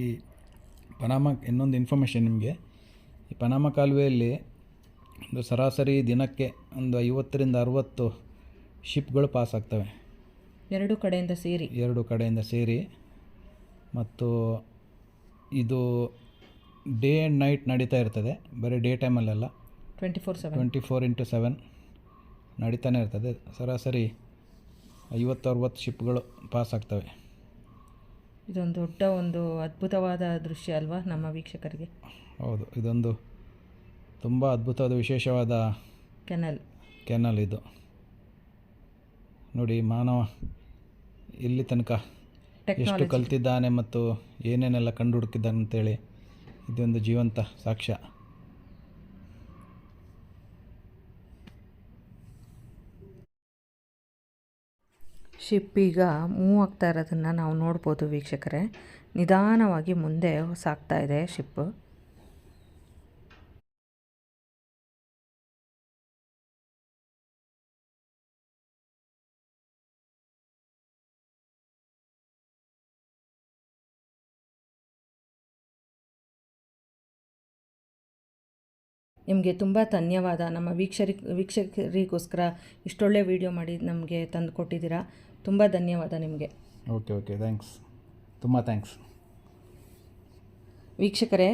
ಈ ಪನಾಮ ಇನ್ನೊಂದು ಇನ್ಫಾರ್ಮೇಷನ್ ನಿಮಗೆ. ಈ ಪನಾಮ ಕಾಲುವೆಯಲ್ಲಿ ಒಂದು ಸರಾಸರಿ ದಿನಕ್ಕೆ ಒಂದು ಐವತ್ತರಿಂದ ಅರುವತ್ತು ಶಿಪ್ಗಳು ಪಾಸ್ ಆಗ್ತವೆ. ಎರಡು ಕಡೆಯಿಂದ ಸೇರಿ. ಎರಡು ಕಡೆಯಿಂದ ಸೇರಿ ಮತ್ತು ಇದು ಡೇ ಆ್ಯಂಡ್ ನೈಟ್ ನಡೀತಾ ಇರ್ತದೆ. ಬರೀ ಡೇ ಟೈಮಲ್ಲೆಲ್ಲ. Twenty four seven. Twenty four into seven ನಡೀತಾನೆ ಇರ್ತದೆ. ಸರಾಸರಿ ಐವತ್ತು ಅರವತ್ತು ಶಿಪ್ಗಳು ಪಾಸ್ ಆಗ್ತವೆ. ಇದೊಂದು ದೊಡ್ಡ ಒಂದು ಅದ್ಭುತವಾದ ದೃಶ್ಯ ಅಲ್ವಾ ನಮ್ಮ ವೀಕ್ಷಕರಿಗೆ? ಹೌದು ಇದೊಂದು ತುಂಬ ಅದ್ಭುತವಾದ ವಿಶೇಷವಾದ ಕೆನಲ್. ಕೆನಲ್ ಇದು. ನೋಡಿ ಮಾನವ ಇಲ್ಲಿ ತನಕ ಎಷ್ಟು ಕಲ್ತಿದ್ದಾನೆ ಮತ್ತು ಏನೇನೆಲ್ಲ ಕಂಡು ಹುಡುಕಿದ್ದಾನೆ ಅಂತೇಳಿ ಇದೊಂದು ಜೀವಂತ ಸಾಕ್ಷ್ಯ. ಶಿಪ್ ಈಗ ಮೂವ್ ಆಗ್ತಾ ಇರೋದನ್ನು ನಾವು ನೋಡ್ಬೋದು ವೀಕ್ಷಕರೇ. ನಿಧಾನವಾಗಿ ಮುಂದೆ ಸಾಗ್ತಾ ಇದೆ ಶಿಪ್. ನಿಮಗೆ ತುಂಬ ಧನ್ಯವಾದ. ನಮ್ಮ ವೀಕ್ಷರಿ ವೀಕ್ಷಕರಿಗೋಸ್ಕರ ಇಷ್ಟೊಳ್ಳೆ ವಿಡಿಯೋ ಮಾಡಿ ನಮಗೆ ತಂದು ಕೊಟ್ಟಿದ್ದೀರಾ. ತುಂಬ ಧನ್ಯವಾದ ನಿಮಗೆ. ಓಕೆ ಓಕೆ ಥ್ಯಾಂಕ್ಸ್ ತುಂಬ ಥ್ಯಾಂಕ್ಸ್ ವೀಕ್ಷಕರೇ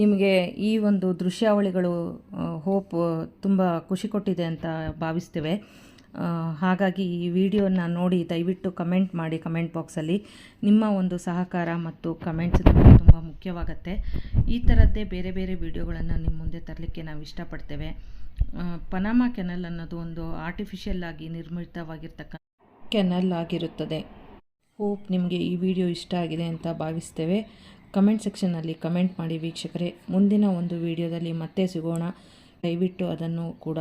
ನಿಮಗೆ ಈ ಒಂದು ದೃಶ್ಯಾವಳಿಗಳು ಹೋಪ್ ತುಂಬ ಖುಷಿ ಕೊಟ್ಟಿದೆ ಅಂತ ಭಾವಿಸ್ತೇವೆ. ಹಾಗಾಗಿ ಈ ವಿಡಿಯೋನ ನೋಡಿ ದಯವಿಟ್ಟು ಕಮೆಂಟ್ ಮಾಡಿ ಕಮೆಂಟ್ ಬಾಕ್ಸಲ್ಲಿ ನಿಮ್ಮ ಒಂದು ಸಹಕಾರ ಮತ್ತು ಕಮೆಂಟ್ಸ್ ತುಂಬ ಮುಖ್ಯವಾಗತ್ತೆ. ಈ ಥರದ್ದೇ ಬೇರೆ ಬೇರೆ ವಿಡಿಯೋಗಳನ್ನು ನಿಮ್ಮ ಮುಂದೆ ತರಲಿಕ್ಕೆ ನಾವು ಇಷ್ಟಪಡ್ತೇವೆ. ಪನಾಮಾ ಕೆನಲ್ ಅನ್ನೋದು ಒಂದು ಆರ್ಟಿಫಿಷಿಯಲ್ ಆಗಿ ನಿರ್ಮಿತವಾಗಿರ್ತಕ್ಕಂಥ ಕೆನಲ್ ಆಗಿರುತ್ತದೆ. ಹೋಪ್ ನಿಮಗೆ ಈ ವಿಡಿಯೋ ಇಷ್ಟ ಆಗಿದೆ ಅಂತ ಭಾವಿಸ್ತೇವೆ. ಕಮೆಂಟ್ ಸೆಕ್ಷನ್ನಲ್ಲಿ ಕಮೆಂಟ್ ಮಾಡಿ ವೀಕ್ಷಕರೇ. ಮುಂದಿನ ಒಂದು ವಿಡಿಯೋದಲ್ಲಿ ಮತ್ತೆ ಸಿಗೋಣ. ದಯವಿಟ್ಟು ಅದನ್ನು ಕೂಡ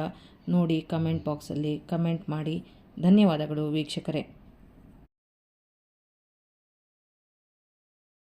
ನೋಡಿ ಕಮೆಂಟ್ ಬಾಕ್ಸಲ್ಲಿ ಕಮೆಂಟ್ ಮಾಡಿ. ಧನ್ಯವಾದಗಳು ವೀಕ್ಷಕರೇ.